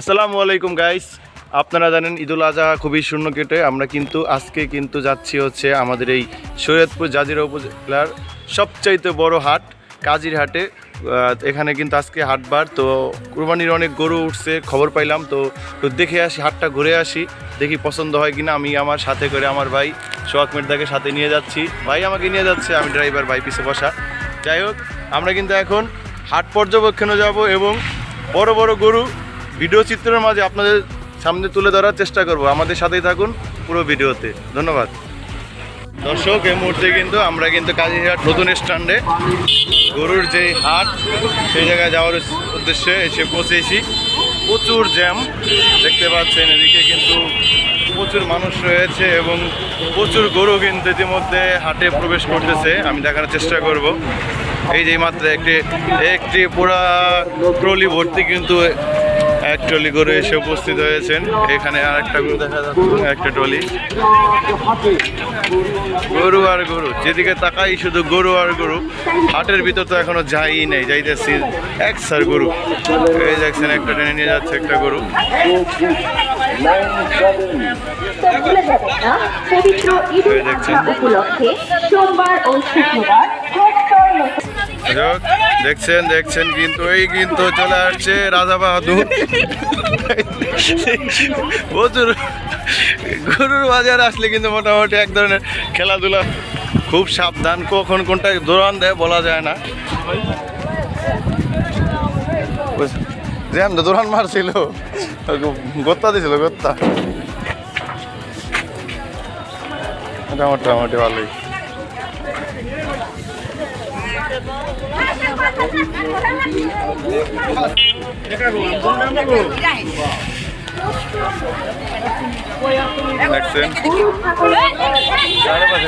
আসসালামু আলাইকুম গাইস আপনারা জানেন ঈদুল আজহা খুবই শূন্য কেটে। আমরা কিন্তু আজকে কিন্তু যাচ্ছি হচ্ছে আমাদের এই সৈয়দপুর জাজিরা উপজেলার সবচাইতে বড় হাট, কাজির হাটে। এখানে কিন্তু আজকে হাটবার। তো কুরবানির অনেক গরু উঠছে, খবর পাইলাম। তো একটু দেখে আসি, হাটটা ঘুরে আসি। দেখি পছন্দ হয় কিনা। আমি আমার সাথে করে আমার ভাই সোহাগ মির্দাকে সাথে নিয়ে যাচ্ছি। ভাই আমাকে নিয়ে যাচ্ছে, আমি ড্রাইভার ভাই পিছে বসা। যাই হোক, আমরা কিন্তু এখন হাট পর্যবেক্ষণে যাব এবং বড় বড় গরু ভিডিও চিত্রের মাঝে আপনাদের সামনে তুলে ধরার চেষ্টা করব। আমাদের সাথেই থাকুন পুরো ভিডিওতে। ধন্যবাদ। দর্শক, এই মুহূর্তে কিন্তু আমরা কিন্তু কাজীহাট নতুন স্ট্যান্ডে গরুর যে হাট, সেই জায়গায় যাওয়ার উদ্দেশ্যে এসে পৌঁছেছি। প্রচুর জ্যাম দেখতে পাচ্ছেন, এদিকে কিন্তু প্রচুর মানুষ রয়েছে এবং প্রচুর গরু কিন্তু ইতিমধ্যে হাটে প্রবেশ করতেছে। আমি দেখার চেষ্টা করব। এই যে মাত্র একটি একটি পুরা ট্রলি ভর্তি কিন্তু এক ট্রলি গরু এসে উপস্থিত হয়েছেন। এখানে আর একটা গরু দেখা যাচ্ছে একটা ট্রলি। গরু আর গরু যেদিকে তাকাই শুধু গরু আর গরু। হাটের ভিতর তো এখনও যাই নেই যাইতেছি। এক স্যার গরু। এই দেখছেন একটা টেনে নিয়ে যাচ্ছে একটা গরু। পবিত্র ঈদ উপলক্ষে সোমবার ও শুক্রবার। দেখছেন দেখছেন কিন্তু, এই কিন্তু চলে আসছে রাজা বাহাদুর। প্রচুর গরুর বাজার আসলে কিন্তু মোটামুটি এক ধরনের খেলাধুলা খুব সাবধান, কখন কোনটা দৌড়ান দেয় বলা যায় না। জ্যাম দৌড়ান মারছিল। গোত্তা দিছিল, গোত্তা। মোটামুটি ভালোই।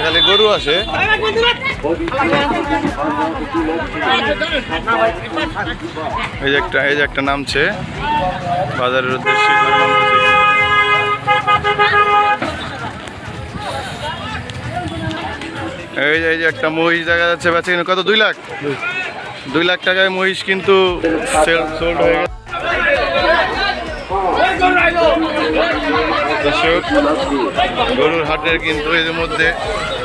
খালি গরু আছে। এই যে একটা এই যে একটা নামছে। বাজারের উদ্দেশ্যে এই যে এই যে একটা মহিষ দেখা যাচ্ছে। বেচে কত? দুই লাখ? দুই লাখ টাকায় মহিষ কিন্তু হয়ে গরুর হাটের কিন্তু এর মধ্যে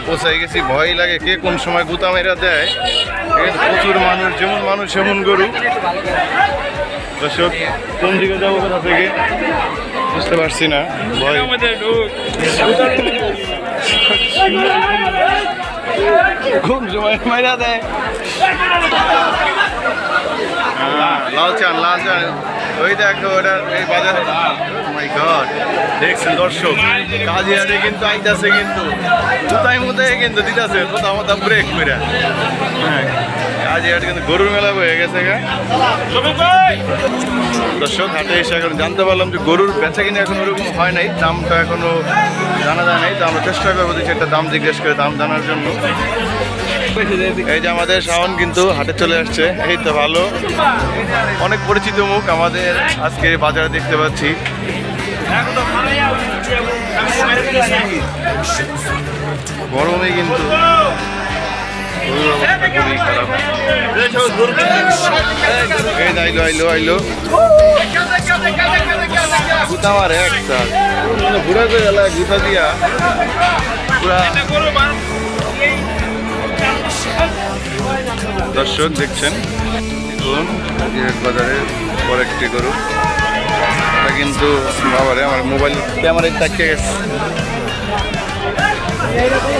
পৌঁছাই গেছি। ভয় লাগে কে কোন সময় গুতা মেরা দেয়। প্রচুর মানুষ, যেমন মানুষ সেমন গরু। দর্শক, কোন দিকে যাব কোথা থেকে বুঝতে পারছি না। ভয়। কোন সময় মেরা দেয়। লাল চান লাল চান ওই দেখো ওটা এই বাজারে মাই গড দেখছেন দর্শক কাজিয়ারে কিন্তু আইতাছে কিন্তু জুতাই মুতাই কিন্তু দিতাছে কোথাও মতো ব্রেক করে হ্যাঁ কাজিয়ারে কিন্তু গরুর মেলা হয়ে গেছে দর্শক হাটে এসে এখন জানতে পারলাম যে গরুর বেচা কিনে এখন ওরকম হয় নাই দামটা এখনও জানা যায় নাই। তো আমরা চেষ্টা করব দেখি একটা দাম জিজ্ঞেস করে দাম জানার জন্য। এই যে আমাদের শাওন কিন্তু হাটে চলে আসছে। এই তো ভালো। অনেক পরিচিত মুখ আমাদের আজকে বাজারে দেখতে পাচ্ছি। গরমে কিন্তু আইলো আইলো আইলো গুতা মারে একটা ঘুরা করে এলা গুতা দিয়া পুরা দর্শক দেখছেন, দেখুন জিরাট বড় একটি গরু। কিন্তু, বাবারে, আমার মোবাইল ক্যামেরায় তাকিয়ে গেছে।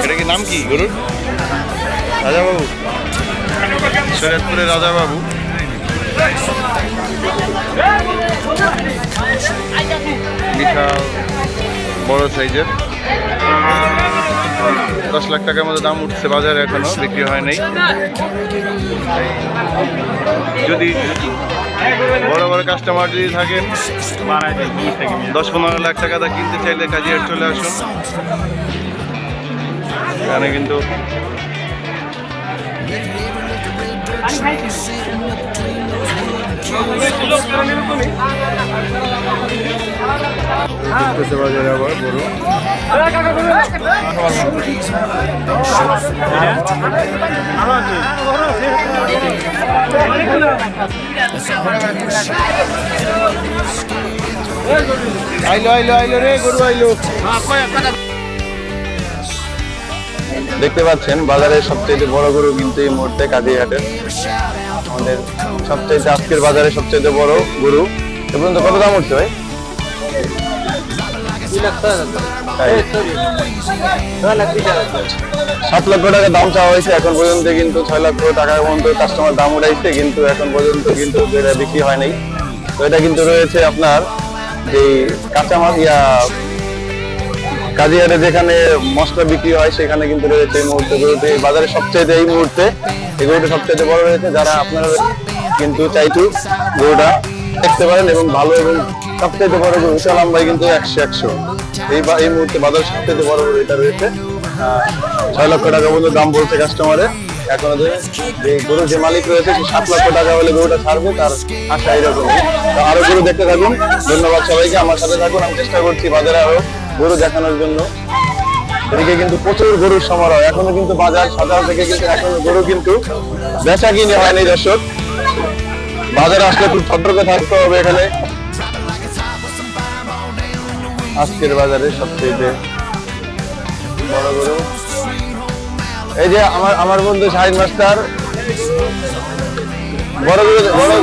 এটা কি নাম কি, গরুর? রাজাবাবু। শরীয়তপুরের রাজাবাবু। বিশাল বড় সাইজের। দশ লাখ টাকার মতো দাম উঠছে বাজারে এখনও, বিক্রি হয় নাই। যদি বড় বড় কাস্টমার যদি থাকেন, দশ পনেরো লাখ টাকা দা কিনতে চাইলে কাজিয়ার চলে আসুন। এখানে কিন্তু ঢুকতেছে বাজারে আবার বড় আইলো আইলো আইলো রে গরু আইলো। দেখতে পাচ্ছেন, বাজারের সবচেয়ে বড় গরু কিন্তু এই মুহূর্তে কাদিরহাটের আমাদের সবচেয়ে আজকের বাজারে সবচেয়ে বড় গরু। এ পর্যন্ত কত দাম উঠছে ভাই? সাত লক্ষ টাকা দাম চাওয়া হয়েছে, এখন পর্যন্ত কিন্তু ছয় লক্ষ টাকার মতো কাস্টমার দাম উঠাইছে, কিন্তু এখন পর্যন্ত কিন্তু বিক্রি হয় নাই। তো এটা কিন্তু রয়েছে আপনার যে কাঁচামাল, ইয়া কাজিয়ারে যেখানে মশলা বিক্রি হয়, সেখানে কিন্তু রয়েছে এই মুহূর্তে গরুটি। বাজারে সবচেয়ে এই মুহূর্তে এই গরুটা সবচেয়ে বড় রয়েছে, যারা আপনারা কিন্তু চাইতু গরুটা দেখতে পারেন এবং ভালো এবং সবচেয়ে বড় গরু সালাম ভাই কিন্তু একশো একশো। এই বা- এই মুহূর্তে বাজার সবচেয়ে বড় গরু এটা রয়েছে। ছয় লক্ষ টাকা পর্যন্ত দাম বলছে কাস্টমারে এখন যে গরুর যে মালিক রয়েছে, সে সাত লক্ষ টাকা হলে গরুটা ছাড়বে, তার আশা এরকম আরও গরু দেখতে থাকুন। ধন্যবাদ সবাইকে। আমার সাথে থাকুন, আমি চেষ্টা করছি বাজারে আরও গরু দেখানোর জন্য। এদিকে কিন্তু প্রচুর গরুর সমারোহ। এখনও কিন্তু বাজার সাধারণ থেকে কিন্তু এখনও গরু কিন্তু বেচা কিনে হয়নি দর্শক। বাজারে আসলে খুব সতর্ক থাকতে হবে এখানে। আজকের বাজারে সবচেয়ে বড় গরু। এই যে আমার আমার বন্ধু শাহিন মাস্টার চলে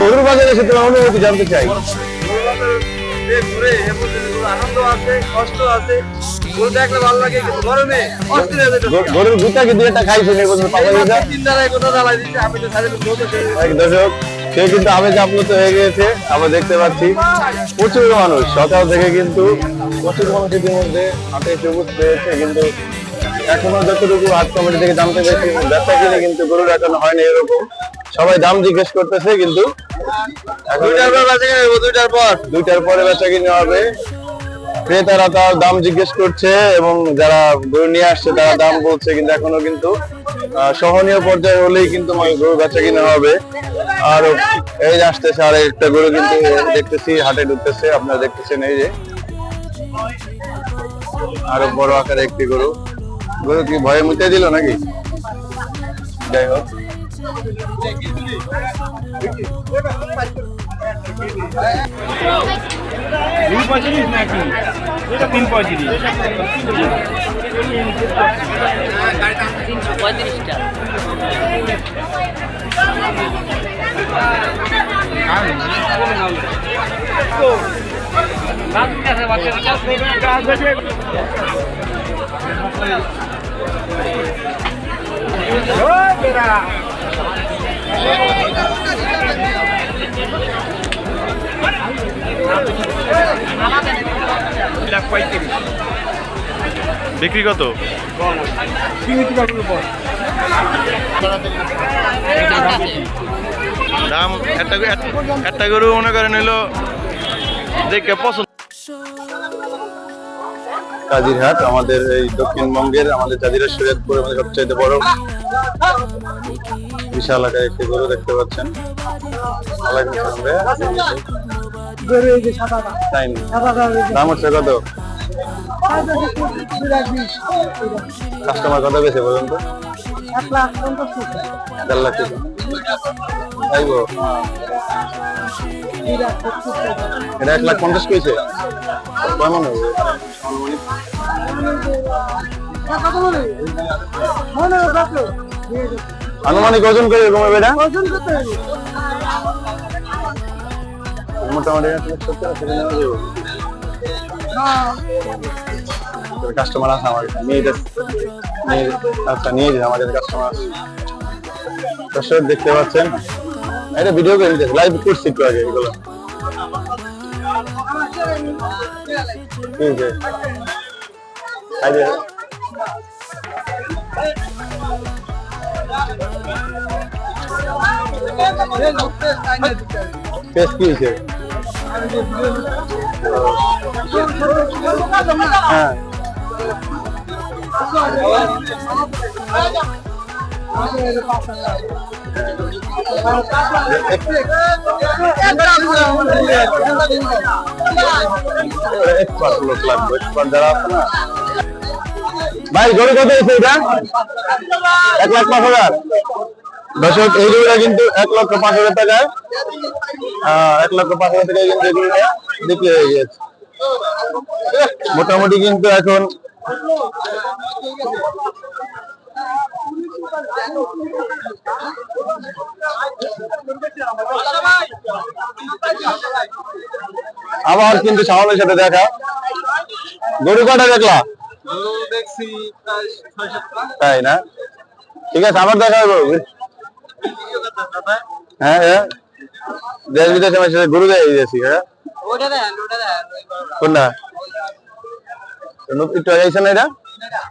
গরুর বাজারে এসে জানতে চাই। কিন্তু দুই একটা খাইছে আমি এক দর্শক সে কিন্তু আবেগে আপ্লুত হয়ে গিয়েছে, আমরা দেখতে পাচ্ছি। প্রচুর মানুষ, সকাল থেকে কিন্তু প্রচুর মানুষ ইতিমধ্যে হাতে সবুজ পেয়েছে, কিন্তু এখনও যতটুকু হাট কমিটি থেকে জানতে পেরেছি ব্যবসা কিনে কিন্তু গরুর এখনও হয়নি এরকম। সবাই দাম জিজ্ঞেস করতেছে কিন্তু দুইটার পর দুইটার পর। দুইটার পরে বেচা কিনে হবে। ক্রেতারা তার দাম জিজ্ঞেস করছে এবং যারা গরু নিয়ে আসছে তারা দাম বলছে কিন্তু এখনও কিন্তু সহনীয় পর্যায়ে হলেই কিন্তু গরু বেচা কিনে হবে। আর এই যে আসতেছে আর একটা গরু কিন্তু দেখতেছি হাটে ঢুকতেছে আপনারা দেখতেছেন এই যে। আরও বড় আকারে একটি গরু। কি ভয়ে মুতে দিল নাকি? যাই হোক। দুই পঁয়ত্রিশ নাকি এটা তিন পঁয়ত্রিশ। বিক্রি কত? দাম একটা একটা গরু মনে করেন হলো দেখে পছন্দ কাজিরহাট আমাদের এই দক্ষিণবঙ্গের আমাদের কাজিরা শরীয়তপুর আমাদের সবচেয়ে বড় বিশাল আকার একটি গরু দেখতে পাচ্ছেন। দাম হচ্ছে কত? কাস্টমার কত বেশি বলুন তো? এক লাখ পঞ্চাশ দেড় লাখ তাইবো এটা এক লাখ পঞ্চাশ পেয়েছে কেমন হবে মনে আনুমানিক ওজন করে এরকম হবে। কাস্টমার আছে আমার মেয়েদের আচ্ছা নিয়ে যাচ্ছে আমাদের কাস্টমার আছে দেখতে পাচ্ছেন? এটা ভিডিও করে নিতে লাইভ করছি একটু আগে এগুলো কি হয়েছে? এই যে, পেস কি হয়েছে হ্যাঁ ভাই গরু কত হয়েছে এটা? এক লাখ পাঁচ হাজার। দর্শক এই গরুটা কিন্তু এক লক্ষ পাঁচ হাজার টাকায় আহ, এক লক্ষ পাঁচ হাজার টাকায় কিন্তু এগুলো বিক্রি হয়ে গেছে মোটামুটি কিন্তু এখন আবার কিন্তু সামনের সাথে দেখা। গরু কটা দেখলা? তাই না? ঠিক আছে, আবার দেখা হবে হ্যাঁ হ্যাঁ। দেশ বিদেশে আমার সাথে গরু দেয় দিয়েছি হ্যাঁ? কোনটা? একটু আগাইছে না এটা এটা?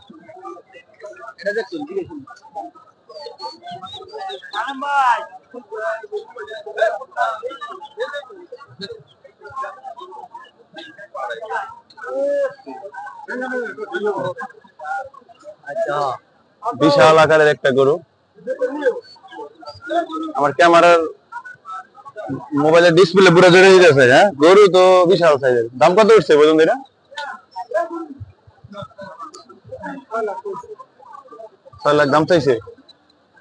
বিশাল আকারের একটা গরু। আমার ক্যামেরার মোবাইলের ডিসপ্লে পুরো জড়ে দিতেছে হ্যাঁ? গরু তো বিশাল সাইজের দাম কত উঠছে বলুন এটা? ছয় লাখ, দাম চাইছে?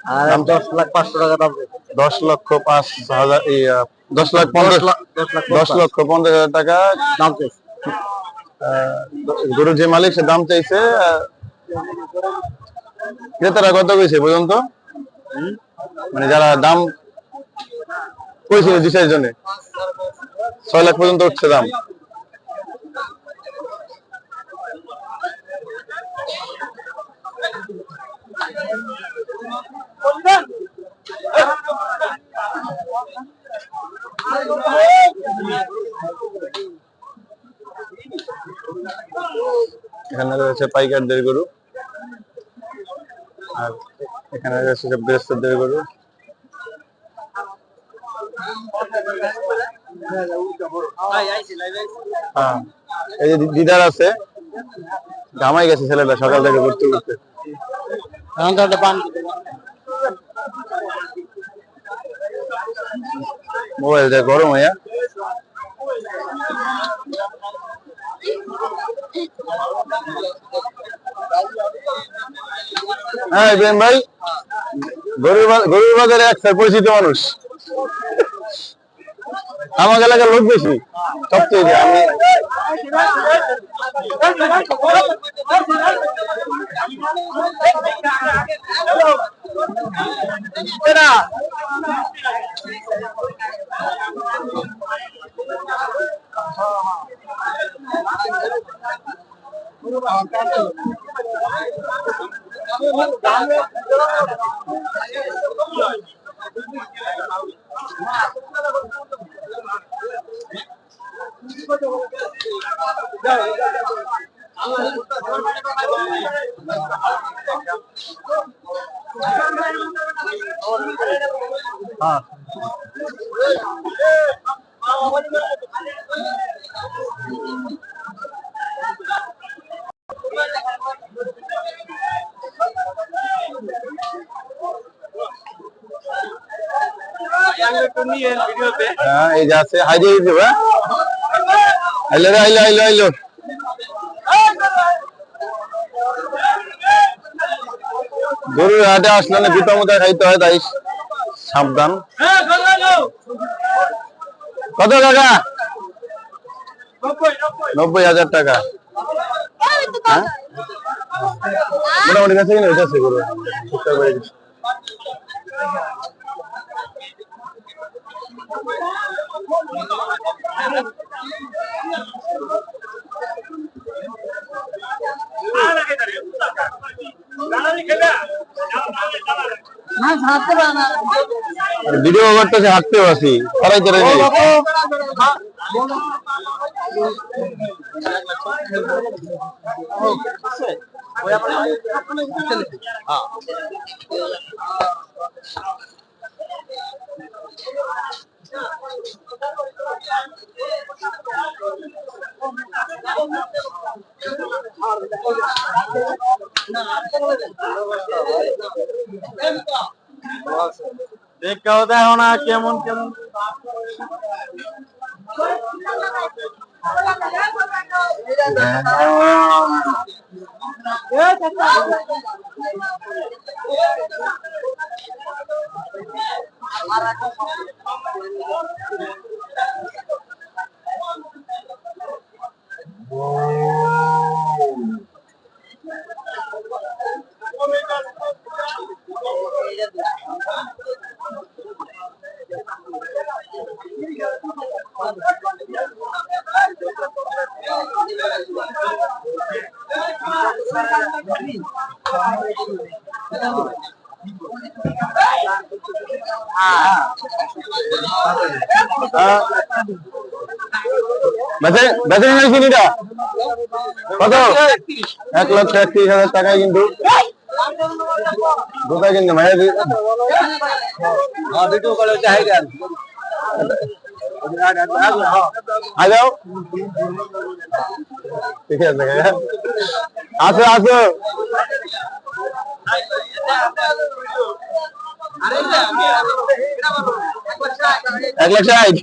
আর দশ লাখ পাঁচশো টাকা দাম দশ লক্ষ পাঁচ হাজার দশ লাখ পঞ্চাশ দশ লাখ দশ লক্ষ পঞ্চাশ হাজার টাকা দাম চাইছে। গরুর যে মালিক সে দাম চাইছে আহ, ক্রেতারা কত কইছে পর্যন্ত? মানে যারা দাম কইছিল দিশার জন্য ছয় লাখ পর্যন্ত উঠছে দাম। এখানে রয়েছে পাইকারদের গরু। আর এখানে রয়েছে সব গৃহস্থদের গরু। হ্যাঁ এই যে দিদার আছে, ঘামাই গেছে ছেলেটা সকাল থেকে ঘুরতে ঘুরতে। মোবাইল দেখ গরম হইয়া হ্যাঁ ইব্রাহিম ভাই গরুর বা- গরুর বাজারে এক পরিচিত মানুষ আমার এলাকার লোক বেশি। সবচেয়ে আমি হ্যাঁ এই যে আছে। হাই দিয়ে দিতে আইলো রে, আইলো আইলো আইলো। গরুর হাটে আসলে না জুতা মুতা খাইতে হয়, তাই সাবধান। কত টাকা নব্বই হাজার টাকা। হ্যাঁ? মোটামুটি কাছে কিনে উঠেছে গরু। টুকটাক বেড়ে ভিডিও করতেছে হাঁটতেও আছি করাই করে নেই দেখাও দেখো না কেমন কেমন। বেচে বেচে নিয়ে কিনিটা কত? এক লক্ষ একত্রিশ হাজার টাকায় কিন্তু কিন্তু ভাইয়া ভিডিও কলে চাই দেন আ যাও ঠিক আছে ভাইয়া। আসো আসো। এক লাখ ষাট।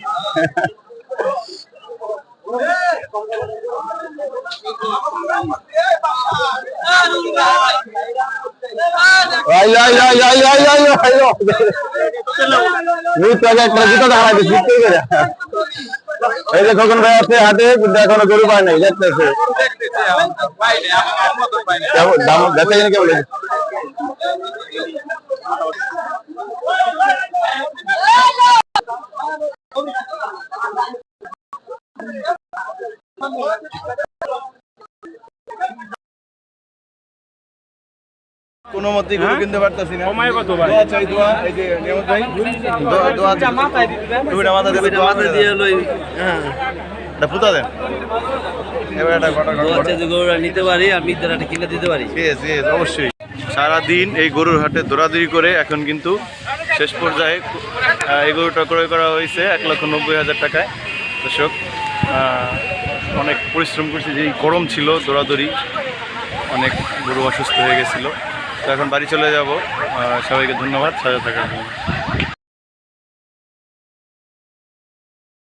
তোকে একটা জুতো দেখা দিচ্ছি কি করে এই যে খোকন ভাই আছে হাতে, কিন্তু এখনও গরু পায় নাই, দেখতেছে। দাম, বেচা কিনে কেমন? কোনো মতেই গরু কিনতে পারতাছি না। সময় কত ভাই? দোয়া চাই দোয়া এই যে নিয়ামত ভাই। দোয়া দোয়া চাই। দুইটা মাথা দেবে দোয়া। লই এটা ফুটা দেন। এবার এটা কটা কটা হচ্ছে যে নিতে পারি আর মিত্রাটা কিনে দিতে পারি। ইয়েস ইয়েস অবশ্যই। সারাদিন এই গরুর হাটে দৌড়াদৌড়ি করে এখন কিন্তু শেষ পর্যায়ে আহ, এই গরুটা ক্রয় করা হয়েছে এক লক্ষ নব্বই হাজার টাকায়। দর্শক অনেক পরিশ্রম করছি, যেই গরম ছিল দৌড়াদৌড়ি, অনেক গরু অসুস্থ হয়ে গেছিল। তো এখন বাড়ি চলে যাব। সবাইকে ধন্যবাদ সাজা থাকার জন্য।